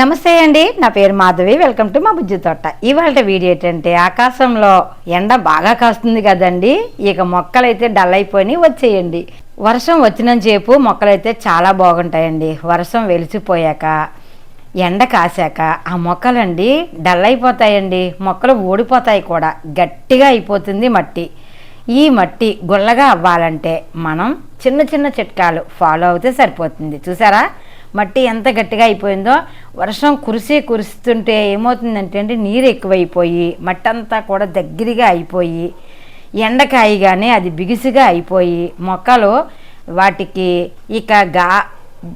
నమస్తే అండి నా పేరు మాధవి వెల్కమ్ టు మా బుజ్జి తోట. ఇవాళ వీడియో ఏంటంటే ఆకాశంలో ఎండ బాగా కాస్తుంది కదండి ఇక మొక్కలైతే డల్ అయిపోయి వచ్చేయండి. వర్షం వచ్చినంతసేపు మొక్కలైతే చాలా బాగుంటాయండి వర్షం వెలిసిపోయాక ఎండ కాశాక ఆ మొక్కలండి డల్ అయిపోతాయండి మొక్కలు ఓడిపోతాయి కూడా గట్టిగా అయిపోతుంది మట్టి. ఈ మట్టి గుల్లగా అవ్వాలంటే మనం చిన్న చిన్న చిట్కాలు ఫాలో అవుతే సరిపోతుంది. చూసారా? మట్టి ఎంత గట్టిగా అయిపోయిందో వర్షం కురిసి కురుస్తుంటే ఏమవుతుందంటే అండి నీరు ఎక్కువైపోయి మట్టి అంతా కూడా దగ్గరగా అయిపోయి ఎండకాయగానే అది బిగుసుగా అయిపోయి మొక్కలు వాటికి ఇక గా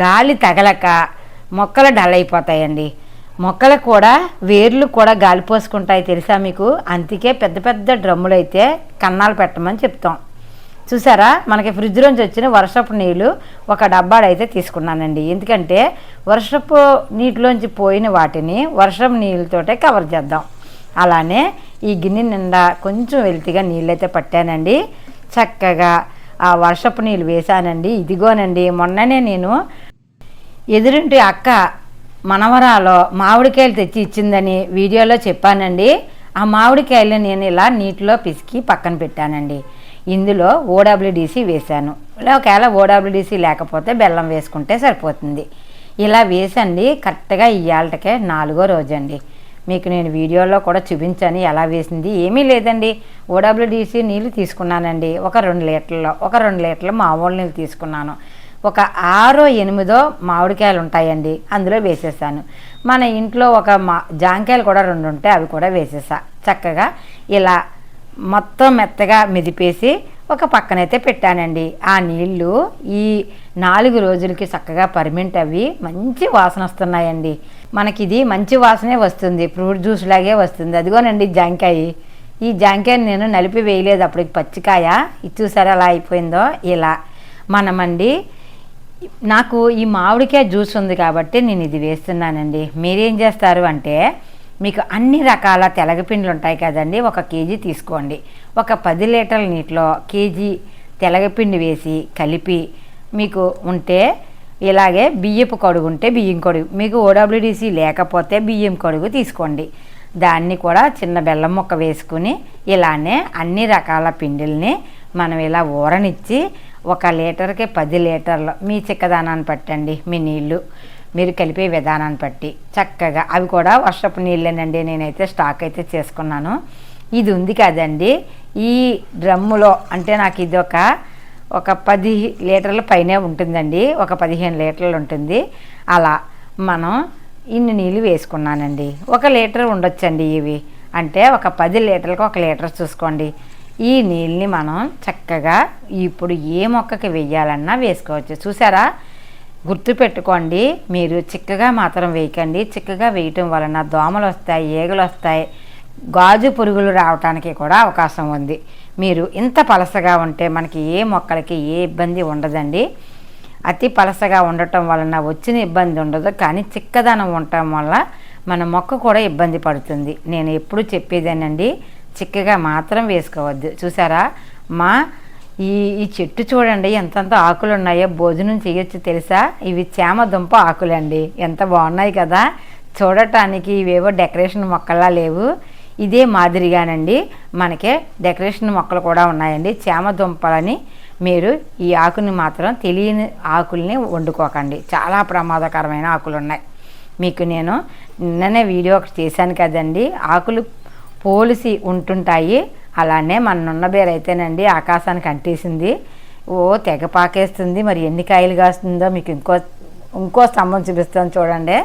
గాలి తగలక మొక్కలు డల్ అయిపోతాయండి. మొక్కలు కూడా వేర్లు కూడా గాలి పోసుకుంటాయి తెలుసా మీకు? అందుకే పెద్ద పెద్ద డ్రమ్ములు అయితే కన్నాలు పెట్టమని చెప్తాం. చూసారా? మనకి ఫ్రిడ్జ్లోంచి వచ్చిన వర్షపు నీళ్ళు ఒక డబ్బాడైతే తీసుకున్నానండి. ఎందుకంటే వర్షపు నీటిలోంచి పోయిన వాటిని వర్షపు నీళ్ళతోటే కవర్ చేద్దాం. అలానే ఈ గిన్నె నిండా కొంచెం వెలితిగా నీళ్ళైతే పట్టానండి. చక్కగా ఆ వర్షపు నీళ్ళు వేశానండి. ఇదిగోనండి మొన్ననే నేను ఎదురింటి అక్క మనవరాలో మామిడికాయలు తెచ్చి ఇచ్చిందని వీడియోలో చెప్పానండి. ఆ మామిడికాయలు నేను ఇలా నీటిలో పిసికి పక్కన పెట్టానండి. ఇందులో ఓడబ్ల్యూడిసి వేశాను. ఒకవేళ ఓడబ్ల్యూడిసి లేకపోతే బెల్లం వేసుకుంటే సరిపోతుంది. ఇలా వేసండి కరెక్ట్గా ఇవాళకే నాలుగో రోజు అండి మీకు నేను వీడియోలో కూడా చూపించాను ఎలా వేసింది. ఏమీ లేదండి. ఓడబ్ల్యూడిసి నీళ్ళు తీసుకున్నానండి. ఒక రెండు లీటర్లో ఒక రెండు లీటర్లు మామూలు నీళ్ళు తీసుకున్నాను. ఒక ఆరో ఎనిమిదో మామిడికాయలు ఉంటాయండి. అందులో వేసేసాను. మన ఇంట్లో ఒక మా జాంకాయలు కూడా రెండు ఉంటాయి అవి కూడా వేసేసా. చక్కగా ఇలా మొత్తం మెత్తగా మెదిపేసి ఒక పక్కనైతే పెట్టానండి. ఆ నీళ్ళు ఈ నాలుగు రోజులకి చక్కగా పర్మింట్ అవి మంచి వాసన వస్తున్నాయండి. మనకి ఇది మంచి వాసనే వస్తుంది. ఫ్రూట్ జ్యూస్ లాగే వస్తుంది. అదిగోనండి జాంకాయ. ఈ జాంకాయని నేను నలిపి వేయలేదు. అప్పటికి పచ్చికాయ. ఇది చూసారా అలా అయిపోయిందో? ఇలా. మనమండి నాకు ఈ మామిడికాయ జ్యూస్ ఉంది కాబట్టి నేను ఇది వేస్తున్నానండి. మీరేం చేస్తారు అంటే మీకు అన్ని రకాల తెలగపిండ్లు ఉంటాయి కదండి. ఒక కేజీ తీసుకోండి. ఒక పది లీటర్ల నీటిలో కేజీ తెలగపిండి వేసి కలిపి మీకు ఉంటే ఇలాగే బియ్యపు కడుగు ఉంటే బియ్యం కడుగు. మీకు ఓడబ్ల్యూడిసి లేకపోతే బియ్యం కడుగు తీసుకోండి. దాన్ని కూడా చిన్న బెల్లం ముక్క వేసుకుని ఇలానే అన్ని రకాల పిండిల్ని మనం ఇలా ఊరనిచ్చి ఒక లీటర్కి పది లీటర్లు మీ చిక్కదానాన్ని పట్టండి మీ నీళ్ళు. మీరు కలిపే విధానాన్ని బట్టి చక్కగా అవి కూడా వర్షపు నీళ్ళేనండి నేనైతే స్టాక్ అయితే చేసుకున్నాను. ఇది ఉంది కదండి ఈ డ్రమ్ములో అంటే నాకు ఇది ఒక ఒక పది లీటర్ల పైనే ఉంటుందండి ఒక పదిహేను లీటర్లు ఉంటుంది. అలా మనం ఇన్ని నీళ్ళు వేసుకున్నానండి. ఒక లీటర్ ఉండొచ్చండి ఇవి. అంటే ఒక పది లీటర్లకు ఒక లీటర్ చూసుకోండి. ఈ నీళ్ళని మనం చక్కగా ఇప్పుడు ఏ మొక్కకి వెయ్యాలన్నా వేసుకోవచ్చు. చూసారా? గుర్తుపెట్టుకోండి మీరు చిక్కగా మాత్రం వేయకండి. చిక్కగా వేయటం వలన దోమలు వస్తాయి ఈగలు వస్తాయి గాజు పురుగులు రావటానికి కూడా అవకాశం ఉంది. మీరు ఇంత పలసగా ఉంటే మనకి ఏ మొక్కలకి ఏ ఇబ్బంది ఉండదండి. అతి పలసగా ఉండటం వలన వచ్చిన ఇబ్బంది ఉండదు కానీ చిక్కదనం ఉండటం వల్ల మన మొక్క కూడా ఇబ్బంది పడుతుంది. నేను ఎప్పుడు చెప్పేదేనండి చిక్కగా మాత్రం వేసుకోవద్దు. చూసారా? మా ఈ ఈ చెట్టు చూడండి ఎంతంత ఆకులు ఉన్నాయో భోజనం చేయొచ్చు తెలుసా? ఇవి చేమ దుంప ఆకులండి. ఎంత బాగున్నాయి కదా? చూడటానికి ఇవేవో డెకరేషన్ మొక్కల్లా లేవు. ఇదే మాదిరిగానండి. మనకే డెకరేషన్ మొక్కలు కూడా ఉన్నాయండి. చేమ దుంపలని మీరు ఈ ఆకుని మాత్రం తెలియని ఆకుల్ని వండుకోకండి. చాలా ప్రమాదకరమైన ఆకులు ఉన్నాయి మీకు నేను నిన్ననే వీడియో ఒకటి చేశాను కదండి. ఆకులు పోలిసి ఉంటుంటాయి. అలానే మన నున్న అయితేనండి ఆకాశానికి అంటేసింది. ఓ తెగ పాకేస్తుంది. మరి ఎన్ని కాయలు కాస్తుందో మీకు ఇంకో ఇంకో స్తంభం చూపిస్తాను చూడండి.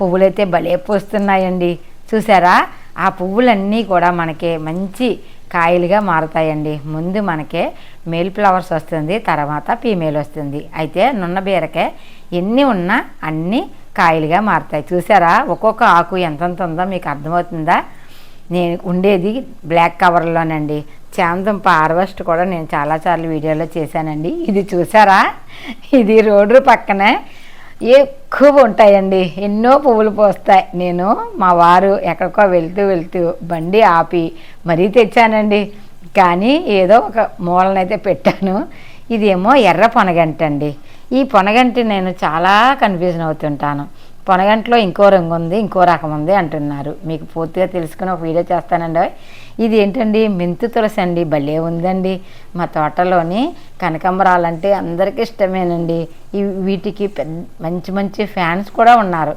పువ్వులైతే భలే పూస్తున్నాయండి. చూసారా? ఆ పువ్వులన్నీ కూడా మనకి మంచి కాయలుగా మారుతాయండి. ముందు మనకే మేల్ ఫ్లవర్స్ వస్తుంది తర్వాత ఫీమేల్ వస్తుంది. అయితే నున్న బీరకే ఎన్ని ఉన్నా అన్నీ కాయలుగా మారుతాయి. చూసారా? ఒక్కొక్క ఆకు ఎంతంత ఉందో మీకు అర్థమవుతుందా? నేను ఉండేది బ్లాక్ కవర్లోనండి. చామదుంప హార్వెస్ట్ కూడా నేను చాలాసార్లు వీడియోలో చేశానండి. ఇది చూసారా? ఇది రోడ్డు పక్కనే ఎక్కువ ఉంటాయండి. ఎన్నో పువ్వులు పోస్తాయి. నేను మా వారు ఎక్కడికో వెళ్తూ వెళ్తూ బండి ఆపి మరీ తెచ్చానండి. కానీ ఏదో ఒక మూలనైతే పెట్టాను. ఇదేమో ఎర్ర పొనగంట అండి ఈ పొనగంటి నేను చాలా కన్ఫ్యూజన్ అవుతుంటాను. పొనగంట్లో ఇంకో రంగు ఉంది ఇంకో రకం ఉంది అంటున్నారు. మీకు పూర్తిగా తెలుసుకుని ఒక వీడియో చేస్తానండి. ఇది ఏంటండి? మెంతు తులసి అండి. భలే ఉందండి. మా తోటలోని కనకంబరాలంటే అందరికీ ఇష్టమేనండి. ఈ వీటికి పెద్ద మంచి మంచి ఫ్యాన్స్ కూడా ఉన్నారు.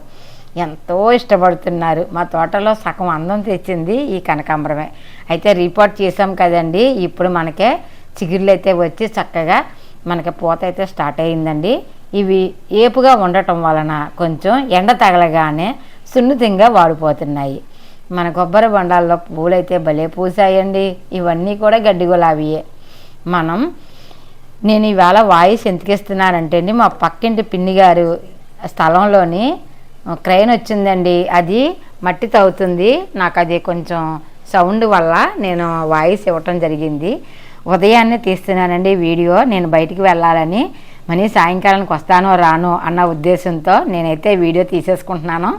ఎంతో ఇష్టపడుతున్నారు. మా తోటలో సగం అందం తెచ్చింది ఈ కనకాంబరమే. అయితే రిపోర్ట్ చేసాం కదండి. ఇప్పుడు మనకే చిగుర్లు అయితే వచ్చి చక్కగా మనకి పూత అయితే స్టార్ట్ అయ్యిందండి. ఇవి ఏపుగా ఉండటం వలన కొంచెం ఎండ తగలగానే సున్నితంగా వాడిపోతున్నాయి. మన కొబ్బరి బండాల్లో పూలైతే భలే పూసాయండి ఇవన్నీ కూడా గడ్డి గులాబీయే. మనం నేను ఇవాళ వాయిస్ ఎందుకిస్తున్నానంటే అండి మా పక్కింటి పిన్ని గారు స్థలంలోని క్రైన్ వచ్చిందండి అది మట్టి తవ్వుతుంది. నాకు అది కొంచెం సౌండ్ వల్ల నేను వాయిస్ ఇవ్వటం జరిగింది. ఉదయాన్నే తీస్తున్నానండి వీడియో. నేను బయటికి వెళ్ళాలని మనీ సాయంకాలానికి వస్తానో రానో అన్న ఉద్దేశంతో నేనైతే వీడియో తీసేసుకుంటున్నాను.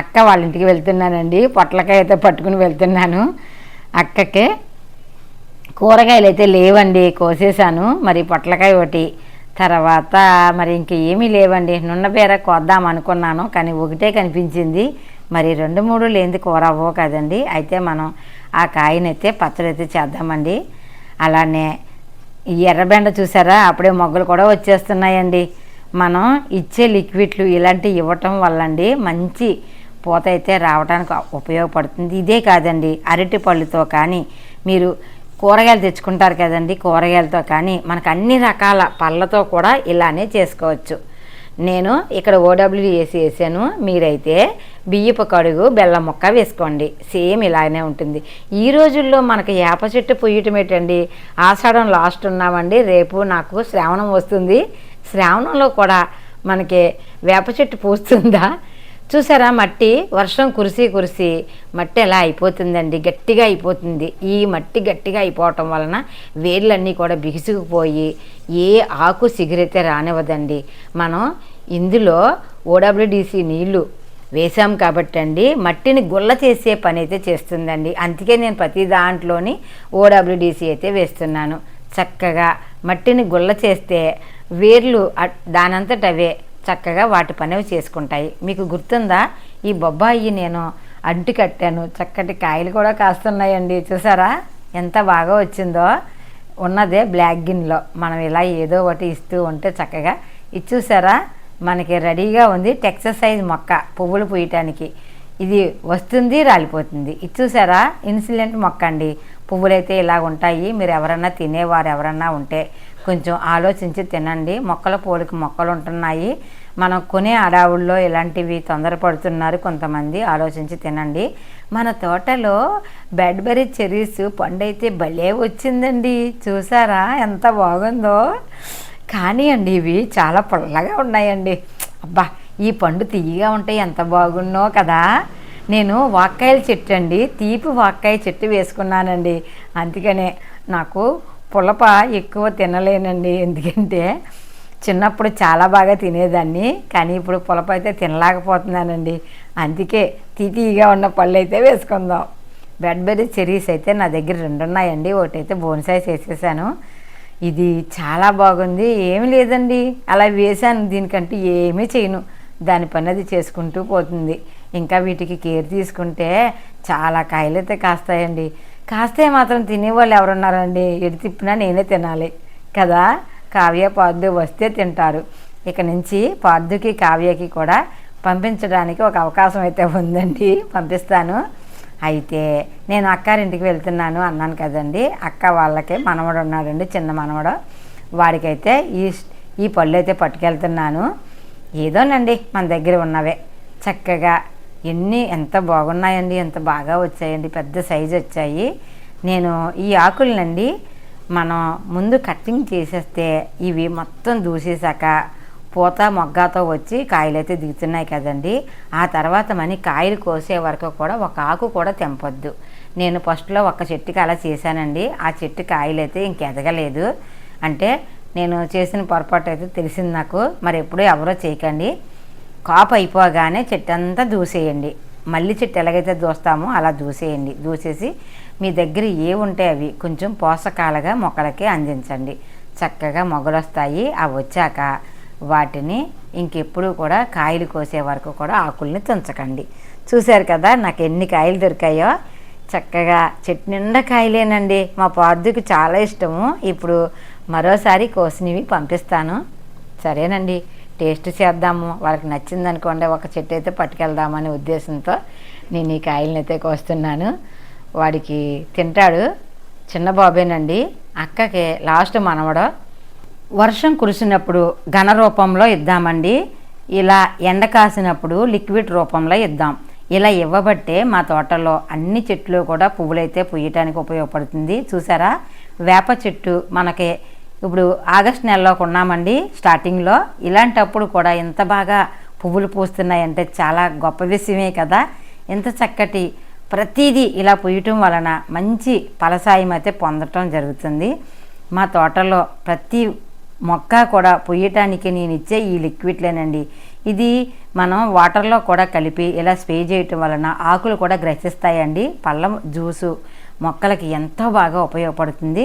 అక్క వాళ్ళ ఇంటికి వెళ్తున్నానండి. పొట్లకాయ అయితే పట్టుకుని వెళ్తున్నాను అక్కకి. కూరగాయలు అయితే లేవండి కోసేసాను మరి పొట్లకాయ ఒకటి. తర్వాత మరి ఇంక ఏమీ లేవండి. నున్నబేర కోద్దాం అనుకున్నాను కానీ ఒకటే కనిపించింది. మరి రెండు మూడు లేనిది కూర అవ్వవు కదండి. అయితే మనం ఆ కాయనైతే పచ్చడి అయితే చేద్దామండి. అలానే ఈ ఎర్రబెండ చూసారా? అప్పుడే మొగ్గలు కూడా వచ్చేస్తున్నాయండి. మనం ఇచ్చే లిక్విడ్లు ఇలాంటివి ఇవ్వటం వల్లండి మంచి పూత అయితే రావడానికి ఉపయోగపడుతుంది. ఇదే కాదండి అరటి పళ్ళుతో కానీ మీరు కూరగాయలు తెచ్చుకుంటారు కదండి కూరగాయలతో కానీ మనకు అన్ని రకాల పళ్ళతో కూడా ఇలానే చేసుకోవచ్చు. నేను ఇక్కడ ఓడబ్ల్యూ వేసి వేసాను మీరైతే బియ్యపు కడుగు బెల్లం ముక్క వేసుకోండి. సేమ్ ఇలానే ఉంటుంది. ఈ రోజుల్లో మనకి వేప చెట్టు పొయ్యటమేటండి ఆషాఢం లాస్ట్ ఉన్నామండి రేపు నాకు శ్రావణం వస్తుంది. శ్రావణంలో కూడా మనకి వేప చెట్టు పూస్తుందా? చూసారా మట్టి? వర్షం కురిసి కురిసి మట్టి ఎలా అయిపోతుందండి? గట్టిగా అయిపోతుంది. ఈ మట్టి గట్టిగా అయిపోవటం వలన వేర్లన్నీ కూడా బిగుసుకుపోయి ఏ ఆకు సిగిరైతే రానివ్వదండి. మనం ఇందులో ఓడబ్ల్యూడిసి నీళ్ళు వేసాం కాబట్టి అండి మట్టిని గుల్ల చేసే పని అయితే చేస్తుందండి. అందుకే నేను ప్రతి దాంట్లోని ఓడబ్ల్యూడిసి అయితే వేస్తున్నాను. చక్కగా మట్టిని గుల్ల చేస్తే వేర్లు దానంతట అవే చక్కగా వాటి పనివి చేసుకుంటాయి. మీకు గుర్తుందా? ఈ బొబ్బాయి నేను అంటు కట్టాను. చక్కటి కాయలు కూడా కాస్తున్నాయండి. చూసారా? ఎంత బాగా వచ్చిందో. ఉన్నదే బ్లాక్ గిన్లో మనం ఇలా ఏదో ఒకటి ఇస్తూ ఉంటే చక్కగా. ఇది చూసారా? మనకి రెడీగా ఉంది టెక్సర్సైజ్ మొక్క పువ్వులు పూయటానికి. ఇది వస్తుంది రాలిపోతుంది. ఇది చూసారా? ఇన్సులెంట్ మొక్క అండి. పువ్వులైతే ఇలా ఉంటాయి. మీరు ఎవరన్నా తినేవారు ఎవరన్నా ఉంటే కొంచెం ఆలోచించి తినండి. మొక్కల పోలికి మొక్కలు ఉంటున్నాయి. మనం కొనే అడావుల్లో ఇలాంటివి తొందరపడుతున్నారు కొంతమంది ఆలోచించి తినండి. మన తోటలో బ్యాడ్బెరీ చెరీస్ పండైతే భలే వచ్చిందండి. చూసారా ఎంత బాగుందో? కానీ అండి ఇవి చాలా పొల్లగా ఉన్నాయండి. అబ్బా ఈ పండు తీయగా ఉంటే ఎంత బాగున్నో కదా? నేను వాక్కాయల చెట్టు అండి. తీపి వాక్కాయ చెట్టు వేసుకున్నానండి. అందుకనే నాకు పులప ఎక్కువ తినలేనండి. ఎందుకంటే చిన్నప్పుడు చాలా బాగా తినేదాన్ని. కానీ ఇప్పుడు పులప అయితే తినలేకపోతున్నానండి. అందుకే తీతీగా ఉన్న పళ్ళు అయితే వేసుకుందాం బెడ్బెర్రీ చెరీస్ అయితే నా దగ్గర రెండు ఉన్నాయండి ఒకటైతే బోన్సాయి చేసేసాను. ఇది చాలా బాగుంది. ఏమి లేదండి. అలా వేశాను. దీనికంటే ఏమీ చేయను. దాని పని అది చేసుకుంటూ పోతుంది. ఇంకా వీటికి కేర్ తీసుకుంటే చాలా కాయలైతే కాస్తాయండి. కాస్తే మాత్రం తినేవాళ్ళు ఎవరున్నారండి? ఎడి తిప్పినా నేనే తినాలి. కదా? కావ్య పార్థు వస్తే తింటారు. ఇక నుంచి పార్థుకి కావ్యకి కూడా పంపించడానికి ఒక అవకాశం అయితే ఉందండి. పంపిస్తాను. అయితే నేను అక్కారింటికి వెళ్తున్నాను అన్నాను కదండి. అక్క వాళ్ళకి మనవడు ఉన్నాడండి చిన్న మనవడు. వాడికైతే ఈ ఈ పళ్ళు అయితే పట్టుకెళ్తున్నాను. ఏదోనండి మన దగ్గర ఉన్నవే. చక్కగా ఎన్ని ఎంత బాగున్నాయండి ఎంత బాగా వచ్చాయండి పెద్ద సైజు వచ్చాయి. నేను ఈ ఆకులనండి మనం ముందు కట్టింగ్ చేసేస్తే ఇవి మొత్తం దూసేసాక పూత మొగ్గతో వచ్చి కాయలు అయితే దిగుతున్నాయి కదండి. ఆ తర్వాత మని కాయలు కోసే వరకు కూడా ఒక ఆకు కూడా తెంపొద్దు. నేను ఫస్ట్లో ఒక చెట్టుకి అలా చేశానండి. ఆ చెట్టు కాయలు అయితే ఇంకెదగలేదు అంటే నేను చేసిన పొరపాటు అయితే తెలిసింది నాకు. మరి ఎప్పుడూ ఎవరో చేయకండి. కాపు అయిపోగానే చెట్టు అంతా దూసేయండి. మళ్ళీ చెట్టు ఎలాగైతే దూస్తామో అలా దూసేయండి. దూసేసి మీ దగ్గర ఏ ఉంటే అవి కొంచెం పోషకాలుగా మొక్కలకి అందించండి. చక్కగా మొగలు వస్తాయి అవి వచ్చాక వాటిని ఇంకెప్పుడు కూడా కాయలు కోసే వరకు కూడా ఆకుల్ని తుంచకండి. చూశారు కదా నాకు ఎన్ని కాయలు దొరికాయో? చక్కగా చెట్టు నిండా కాయలేనండి. మా పార్థుకి చాలా ఇష్టము. ఇప్పుడు మరోసారి కోసినవి పంపిస్తాను. సరేనండి. టేస్ట్ చేద్దాము. వాళ్ళకి నచ్చింది అనుకోండి ఒక చెట్టు అయితే పట్టుకెళ్దామనే ఉద్దేశంతో నేను ఈ కాయలను అయితే కోస్తున్నాను. వాడికి తింటాడు. చిన్న బాబేనండి. అక్కకి లాస్ట్ మనవడు. వర్షం కురిసినప్పుడు ఘన రూపంలో ఇద్దామండి. ఇలా ఎండ కాసినప్పుడు లిక్విడ్ రూపంలో ఇద్దాం. ఇలా ఇవ్వబట్టే మా తోటలో అన్ని చెట్లు కూడా పువ్వులైతే పుయ్యటానికి ఉపయోగపడుతుంది. చూసారా? వేప చెట్టు మనకి ఇప్పుడు ఆగస్ట్ నెలలో ఉన్నామండి స్టార్టింగ్లో ఇలాంటప్పుడు కూడా ఇంత బాగా పువ్వులు పూస్తున్నాయంటే చాలా గొప్ప విషయమే కదా. ఇంత చక్కటి ప్రతిదీ ఇలా పూయటం వలన మంచి ఫలసాయం అయితే పొందటం జరుగుతుంది. మా తోటలో ప్రతి మొక్క కూడా పొయ్యటానికి నేను ఇచ్చే ఈ లిక్విడ్లేనండి. ఇది మనం వాటర్లో కూడా కలిపి ఇలా స్ప్రే చేయటం వలన ఆకులు కూడా గ్రహిస్తాయండి పళ్ళ జ్యూసు మొక్కలకి ఎంతో బాగా ఉపయోగపడుతుంది.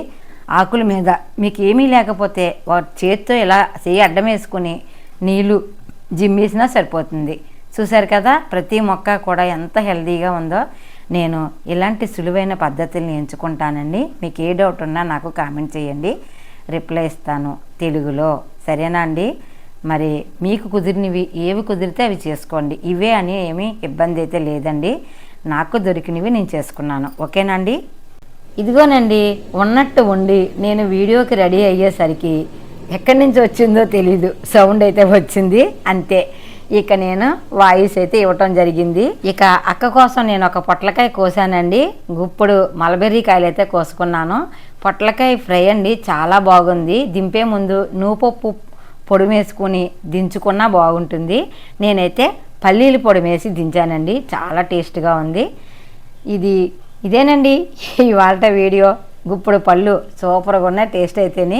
ఆకుల మీద. మీకు ఏమీ లేకపోతే వా- చేత్తో ఇలా చేయి అడ్డం వేసుకుని నీళ్ళు జిమ్మేసినా సరిపోతుంది. చూశారు కదా ప్రతి మొక్క కూడా ఎంత హెల్తీగా ఉందో. నేను ఇలాంటి సులువైన పద్ధతుల్ని ఎంచుకుంటానండి. మీకు ఏ డౌట్ ఉన్నా నాకు కామెంట్ చేయండి. రిప్లై ఇస్తాను తెలుగులో. సరేనా అండి? మరి మీకు కుదిరినవి ఏవి కుదిరితే అవి చేసుకోండి. ఇవే అని ఏమీ ఇబ్బంది అయితే లేదండి. నాకు దొరికినవి నేను చేసుకున్నాను. ఓకేనా అండి? ఇదిగోనండి ఉన్నట్టు ఉండి నేను వీడియోకి రెడీ అయ్యేసరికి ఎక్కడి నుంచి వచ్చిందో తెలీదు. సౌండ్ అయితే వచ్చింది అంతే. ఇక నేను వాయిస్ అయితే ఇవ్వటం జరిగింది. ఇక అక్క కోసం నేను ఒక పొట్లకాయ కోసానండి. గుప్పుడు మలబెర్రీ కాయలు అయితే కోసుకున్నాను. పొట్లకాయ ఫ్రై అండి చాలా బాగుంది. దింపే ముందు నూపప్పు పొడిమేసుకుని దించుకున్నా బాగుంటుంది. నేనైతే పల్లీలు పొడిమేసి దించానండి చాలా టేస్ట్గా ఉంది. ఇది ఇదేనండి ఇవాళ వీడియో. గుప్పుడు పళ్ళు సూపర్గా ఉన్నాయి టేస్ట్ అయితేని.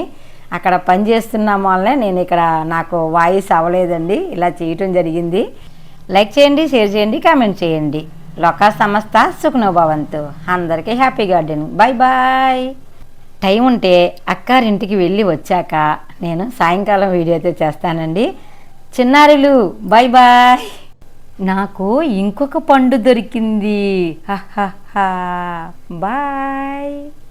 అక్కడ పని చేస్తున్నాం వల్లనే నేను ఇక్కడ నాకు వాయిస్ అవ్వలేదండి ఇలా చేయటం జరిగింది. లైక్ చేయండి షేర్ చేయండి కామెంట్ చేయండి. లోకా సంస్థ సుఖనుభవంతు. అందరికీ happy garden bye bye. Time ఉంటే అక్కారింటికి వెళ్ళి వచ్చాక నేను సాయంకాలం వీడియో అయితే చేస్తానండి. చిన్నారులు బాయ్ బాయ్. నాకు ఇంకొక పండు దొరికింది. ค่ะ บาย